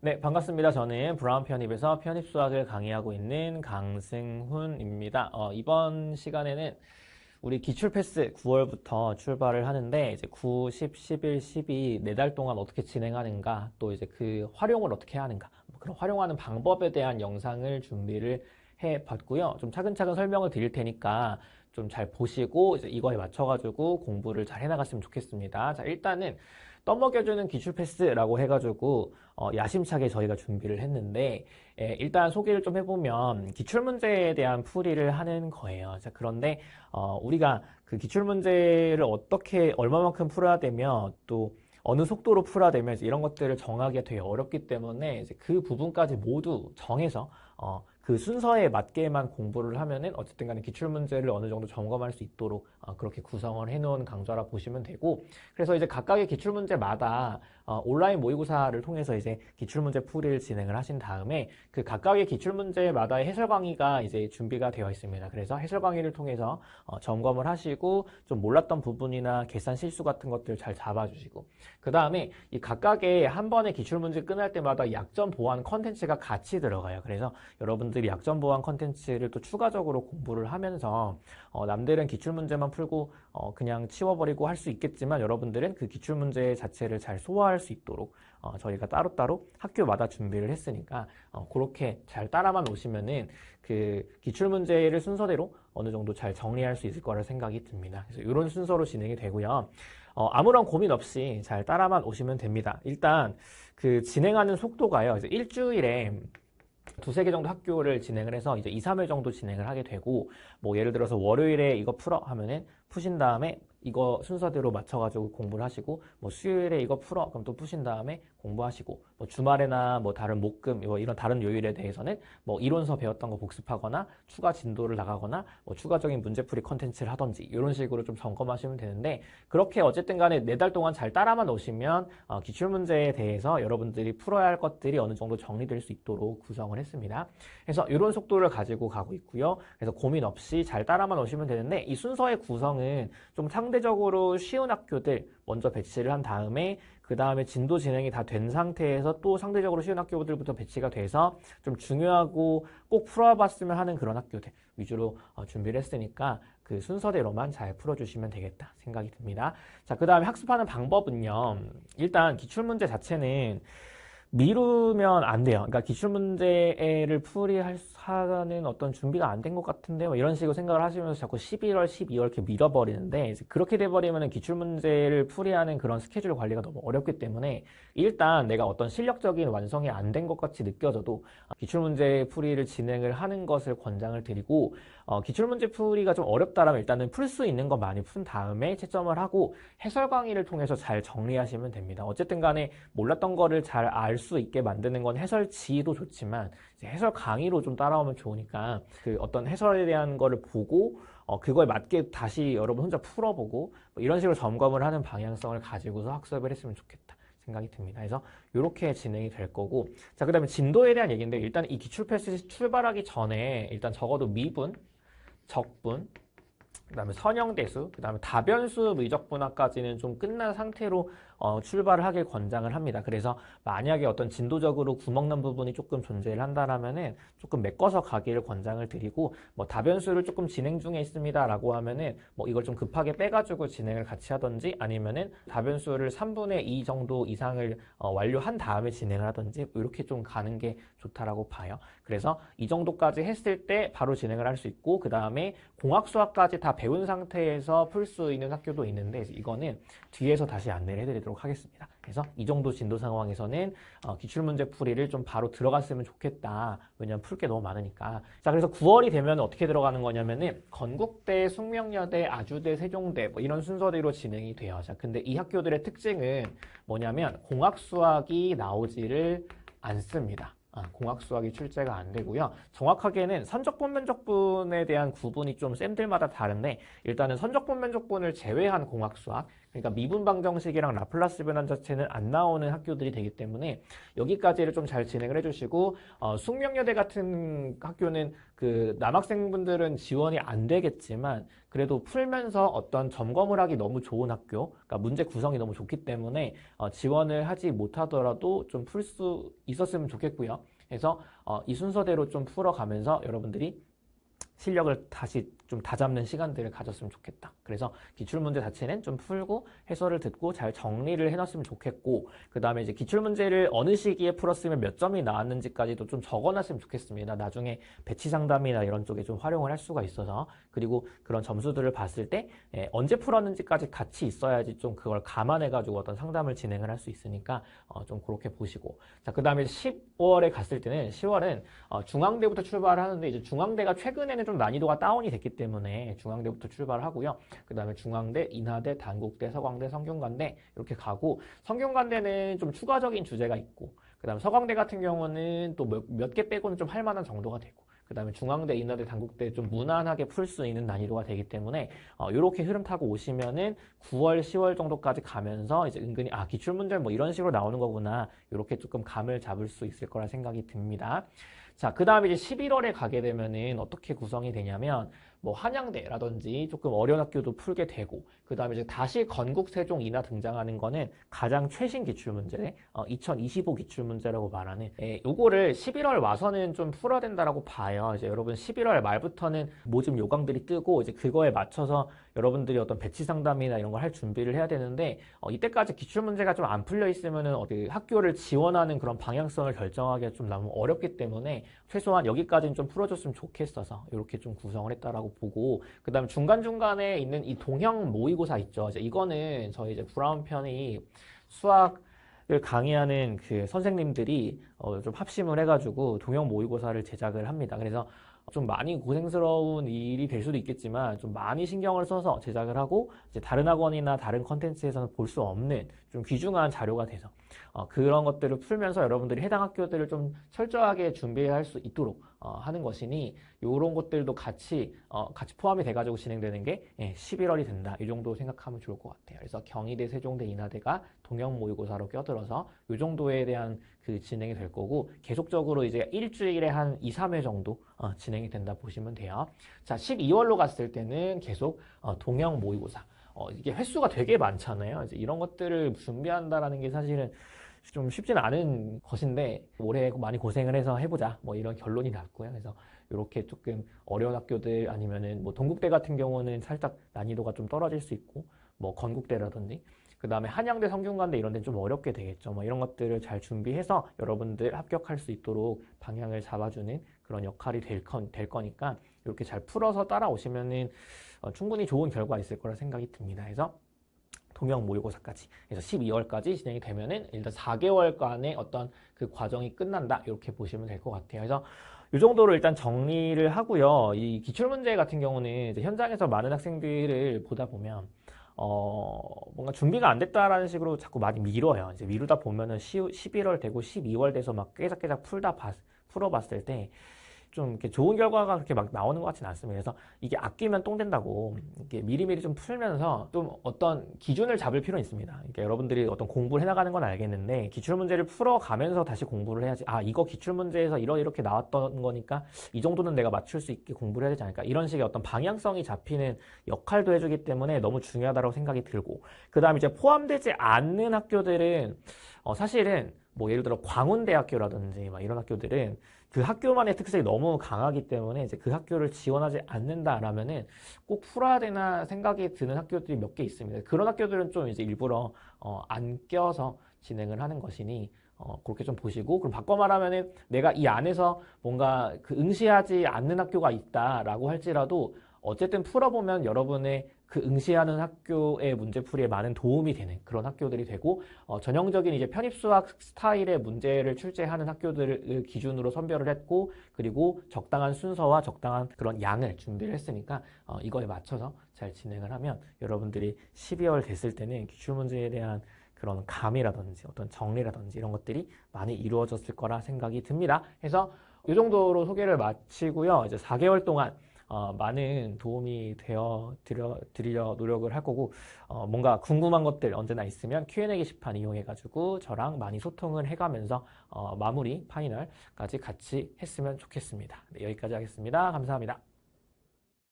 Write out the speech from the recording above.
네, 반갑습니다. 저는 브라운 편입에서 편입 수학을 강의하고 있는 강승훈입니다. 어, 이번 시간에는 우리 기출 패스 9월부터 출발을 하는데 이제 9, 10, 11, 12 네 달 동안 어떻게 진행하는가 또 이제 그 활용을 어떻게 하는가 뭐 그런 활용하는 방법에 대한 영상을 준비를 해 봤고요. 좀 차근차근 설명을 드릴 테니까 좀 잘 보시고 이제 이거에 맞춰 가지고 공부를 잘 해 나갔으면 좋겠습니다. 자, 일단은 떠먹여주는 기출 패스라고 해가지고 어, 야심차게 저희가 준비를 했는데 예, 일단 소개를 좀 해보면 기출 문제에 대한 풀이를 하는 거예요. 자, 그런데 어, 우리가 그 기출 문제를 어떻게 얼마만큼 풀어야 되며 또 어느 속도로 풀어야 이제 이런 것들을 정하기가 되게 어렵기 때문에 그 부분까지 모두 정해서 어, 그 순서에 맞게만 공부를 하면은 어쨌든 간에 기출 문제를 어느 정도 점검할 수 있도록 어, 그렇게 구성을 해놓은 강좌라 보시면 되고 그래서 이제 각각의 기출 문제마다 어, 온라인 모의고사를 통해서 이제 기출 문제 풀이를 진행을 하신 다음에 그 각각의 기출 문제마다의 해설 강의가 이제 준비가 되어 있습니다. 그래서 해설 강의를 통해서 어, 점검을 하시고 좀 몰랐던 부분이나 계산 실수 같은 것들 잘 잡아주시고 그 다음에 이 각각의 한 번의 기출 문제 끝날 때마다 약점 보완 컨텐츠가 같이 들어가요. 그래서 여러분들 이 약점 보완 컨텐츠를 또 추가적으로 공부를 하면서 어, 남들은 기출 문제만 풀고 어, 그냥 치워버리고 할 수 있겠지만 여러분들은 그 기출 문제 자체를 잘 소화할 수 있도록 어, 저희가 따로따로 학교마다 준비를 했으니까 어, 그렇게 잘 따라만 오시면은 그 기출 문제를 순서대로 어느 정도 잘 정리할 수 있을 거라 생각이 듭니다. 그래서 이런 순서로 진행이 되고요. 어, 아무런 고민 없이 잘 따라만 오시면 됩니다. 일단 그 진행하는 속도가요. 이제 일주일에 두세 개 정도 학교를 진행을 해서 이제 2, 3일 정도 진행을 하게 되고 뭐 예를 들어서 월요일에 이거 풀어 하면은 푸신 다음에 이거 순서대로 맞춰가지고 공부를 하시고 뭐 수요일에 이거 풀어 그럼 또 푸신 다음에 공부하시고 뭐 주말에나 뭐 다른 목금 뭐 이런 다른 요일에 대해서는 뭐 이론서 배웠던 거 복습하거나 추가 진도를 나가거나 뭐 추가적인 문제풀이 컨텐츠를 하던지 이런 식으로 좀 점검하시면 되는데 그렇게 어쨌든 간에 네 달 동안 잘 따라만 오시면 어, 기출 문제에 대해서 여러분들이 풀어야 할 것들이 어느 정도 정리될 수 있도록 구성을 했습니다. 그래서 이런 속도를 가지고 가고 있고요. 그래서 고민 없이 잘 따라만 오시면 되는데 이 순서의 구성은 좀 상대 적으로 쉬운 학교들 먼저 배치를 한 다음에 그 다음에 진도 진행이 다 된 상태에서 또 상대적으로 쉬운 학교들부터 배치가 돼서 좀 중요하고 꼭 풀어봤으면 하는 그런 학교들 위주로 어, 준비를 했으니까 그 순서대로만 잘 풀어주시면 되겠다 생각이 듭니다. 자, 그 다음에 학습하는 방법은요. 일단 기출문제 자체는 미루면 안 돼요. 그러니까 기출 문제를 풀이할 하는 어떤 준비가 안 된 것 같은데 뭐 이런 식으로 생각을 하시면서 자꾸 11월, 12월 이렇게 밀어버리는데 그렇게 돼버리면 기출 문제를 풀이하는 그런 스케줄 관리가 너무 어렵기 때문에 일단 내가 어떤 실력적인 완성이 안 된 것 같이 느껴져도 기출 문제 풀이를 진행을 하는 것을 권장을 드리고 어, 기출 문제 풀이가 좀 어렵다라면 일단은 풀 수 있는 거 많이 푼 다음에 채점을 하고 해설 강의를 통해서 잘 정리하시면 됩니다. 어쨌든 간에 몰랐던 거를 잘 알 수 있게 만드는 건 해설 지도 좋지만 해설 강의로 좀 따라오면 좋으니까 그 어떤 해설에 대한 거를 보고 어, 그거에 맞게 다시 여러분 혼자 풀어보고 뭐 이런 식으로 점검을 하는 방향성을 가지고서 학습을 했으면 좋겠다. 생각이 듭니다. 그래서 이렇게 진행이 될 거고 자 그다음에 진도에 대한 얘기인데 일단 이 기출 패스 출발하기 전에 일단 적어도 미분, 적분, 그 다음에 선형대수, 그 다음에 다변수 미적분화까지는 좀 끝난 상태로 어, 출발을 하길 권장을 합니다. 그래서 만약에 어떤 진도적으로 구멍난 부분이 조금 존재를 한다라면은 조금 메꿔서 가기를 권장을 드리고 뭐 다변수를 조금 진행 중에 있습니다라고 하면은 뭐 이걸 좀 급하게 빼가지고 진행을 같이 하던지 아니면은 다변수를 3분의 2 정도 이상을 어, 완료한 다음에 진행을 하던지 이렇게 좀 가는 게 좋다라고 봐요. 그래서 이 정도까지 했을 때 바로 진행을 할 수 있고 그 다음에 공학 수학까지 다 배운 상태에서 풀 수 있는 학교도 있는데 이거는 뒤에서 다시 안내를 해드리도록 하겠습니다. 그래서 이 정도 진도 상황에서는 어, 기출문제 풀이를 좀 바로 들어갔으면 좋겠다. 왜냐면 풀 게 너무 많으니까. 자, 그래서 9월이 되면 어떻게 들어가는 거냐면은 건국대, 숙명여대, 아주대, 세종대 뭐 이런 순서대로 진행이 돼요. 자, 근데 이 학교들의 특징은 뭐냐면 공학 수학이 나오지를 않습니다. 아, 공학 수학이 출제가 안 되고요. 정확하게는 선적분 면적분에 대한 구분이 좀 쌤들마다 다른데 일단은 선적분 면적분을 제외한 공학 수학 그러니까 미분 방정식이랑 라플라스 변환 자체는 안 나오는 학교들이 되기 때문에 여기까지를 좀 잘 진행을 해주시고 어, 숙명여대 같은 학교는 그 남학생분들은 지원이 안 되겠지만 그래도 풀면서 어떤 점검을 하기 너무 좋은 학교, 그러니까 문제 구성이 너무 좋기 때문에 어, 지원을 하지 못하더라도 좀 풀 수 있었으면 좋겠고요. 그래서 어, 이 순서대로 좀 풀어가면서 여러분들이 실력을 다시 좀 다잡는 시간들을 가졌으면 좋겠다. 그래서 기출문제 자체는 좀 풀고 해설을 듣고 잘 정리를 해놨으면 좋겠고 그 다음에 이제 기출문제를 어느 시기에 풀었으면 몇 점이 나왔는지까지도 좀 적어놨으면 좋겠습니다. 나중에 배치 상담이나 이런 쪽에 좀 활용을 할 수가 있어서 그리고 그런 점수들을 봤을 때 예, 언제 풀었는지까지 같이 있어야지 좀 그걸 감안해가지고 어떤 상담을 진행을 할 수 있으니까 어, 좀 그렇게 보시고 자그 다음에 10월에 갔을 때는 10월은 어, 중앙대부터 출발을 하는데 이제 중앙대가 최근에는 좀 난이도가 다운이 됐기 때문에 중앙대부터 출발을 하고요. 그 다음에 중앙대, 인하대, 단국대, 서광대, 성균관대 이렇게 가고 성균관대는 좀 추가적인 주제가 있고 그 다음에 서광대 같은 경우는 또 몇 개 빼고는 좀 할 만한 정도가 되고 그 다음에 중앙대, 인하대, 단국대 좀 무난하게 풀 수 있는 난이도가 되기 때문에 어, 이렇게 흐름 타고 오시면은 9월, 10월 정도까지 가면서 이제 은근히 아 기출 문제 뭐 이런 식으로 나오는 거구나 이렇게 조금 감을 잡을 수 있을 거라 생각이 듭니다. 자, 그 다음에 이제 11월에 가게 되면은 어떻게 구성이 되냐면 뭐 한양대라든지 조금 어려운 학교도 풀게 되고 그 다음에 이제 다시 건국 세종 인하 등장하는 거는 가장 최신 기출 문제, 어, 2025 기출 문제라고 말하는 예, 요거를 11월 와서는 좀 풀어야 된다라고 봐요. 이제 여러분 11월 말부터는 모집 요강들이 뜨고 이제 그거에 맞춰서 여러분들이 어떤 배치 상담이나 이런 걸 할 준비를 해야 되는데 어, 이때까지 기출 문제가 좀 안 풀려 있으면은 어디 학교를 지원하는 그런 방향성을 결정하기가 좀 너무 어렵기 때문에 최소한 여기까지는 좀 풀어줬으면 좋겠어서 이렇게 좀 구성을 했다라고 보고 그 다음에 중간 중간에 있는 이 동형 모의고사 있죠. 이제 이거는 저희 이제 브라운 편이 수학 을 강의하는 그 선생님들이 어 좀 합심을 해가지고 동형 모의고사를 제작을 합니다. 그래서 좀 많이 고생스러운 일이 될 수도 있겠지만 좀 많이 신경을 써서 제작을 하고 이제 다른 학원이나 다른 컨텐츠에서는 볼 수 없는 좀 귀중한 자료가 돼서 어, 그런 것들을 풀면서 여러분들이 해당 학교들을 좀 철저하게 준비할 수 있도록 어, 하는 것이니 이런 것들도 같이 어, 같이 포함이 돼가지고 진행되는 게 예, 11월이 된다 이 정도 생각하면 좋을 것 같아요. 그래서 경희대, 세종대, 인하대가 동형 모의고사로 껴들어서 이 정도에 대한 그 진행이 될 거고 계속적으로 이제 일주일에 한 2, 3회 정도 어, 진행이 된다 보시면 돼요. 자, 12월로 갔을 때는 계속 어, 동형 모의고사. 어, 이게 횟수가 되게 많잖아요. 이제 이런 것들을 준비한다라는 게 사실은 좀 쉽지는 않은 것인데 올해 많이 고생을 해서 해보자 뭐 이런 결론이 났고요. 그래서 이렇게 조금 어려운 학교들 아니면은 뭐 동국대 같은 경우는 살짝 난이도가 좀 떨어질 수 있고 뭐 건국대라든지 그 다음에 한양대, 성균관대 이런 데는 좀 어렵게 되겠죠. 뭐 이런 것들을 잘 준비해서 여러분들 합격할 수 있도록 방향을 잡아주는 그런 역할이 될, 건, 될 거니까 이렇게 잘 풀어서 따라오시면은 어, 충분히 좋은 결과 있을 거라 생각이 듭니다. 그래서 동형 모의고사까지 그래서 12월까지 진행이 되면은 일단 4개월간의 어떤 그 과정이 끝난다 이렇게 보시면 될 것 같아요. 그래서 이 정도로 일단 정리를 하고요. 이 기출문제 같은 경우는 현장에서 많은 학생들을 보다 보면 어, 뭔가 준비가 안 됐다라는 식으로 자꾸 많이 미뤄요. 이제 미루다 보면은 11월 되고 12월 돼서 막 깨작깨작 풀다 봤, 풀어봤을 때 좀 이렇게 좋은 결과가 그렇게 막 나오는 것 같지는 않습니다. 그래서 이게 아끼면 똥 된다고 이게 미리미리 좀 풀면서 좀 어떤 기준을 잡을 필요는 있습니다. 그러니까 여러분들이 어떤 공부를 해나가는 건 알겠는데 기출 문제를 풀어가면서 다시 공부를 해야지. 아 이거 기출 문제에서 이러 이렇게 나왔던 거니까 이 정도는 내가 맞출 수 있게 공부를 해야 되지 않을까. 이런 식의 어떤 방향성이 잡히는 역할도 해주기 때문에 너무 중요하다고 생각이 들고 그 다음 이제 포함되지 않는 학교들은 어, 사실은 뭐 예를 들어 광운대학교라든지 막 이런 학교들은 그 학교만의 특색이 너무 강하기 때문에 이제 그 학교를 지원하지 않는다라면은 꼭 풀어야 되나 생각이 드는 학교들이 몇 개 있습니다. 그런 학교들은 좀 이제 일부러 어, 안 껴서 진행을 하는 것이니 어, 그렇게 좀 보시고 그럼 바꿔 말하면은 내가 이 안에서 뭔가 그 응시하지 않는 학교가 있다라고 할지라도 어쨌든 풀어보면 여러분의 그 응시하는 학교의 문제풀이에 많은 도움이 되는 그런 학교들이 되고 어, 전형적인 이제 편입 수학 스타일의 문제를 출제하는 학교들을 기준으로 선별을 했고 그리고 적당한 순서와 적당한 그런 양을 준비를 했으니까 어, 이거에 맞춰서 잘 진행을 하면 여러분들이 12월 됐을 때는 기출 문제에 대한 그런 감이라든지 어떤 정리라든지 이런 것들이 많이 이루어졌을 거라 생각이 듭니다. 그래서 이 정도로 소개를 마치고요. 이제 4개월 동안 어, 많은 도움이 되어 드려, 드리려 노력을 할 거고 어, 뭔가 궁금한 것들 언제나 있으면 Q&A 게시판 이용해가지고 저랑 많이 소통을 해가면서 어, 마무리 파이널까지 같이 했으면 좋겠습니다. 네, 여기까지 하겠습니다. 감사합니다.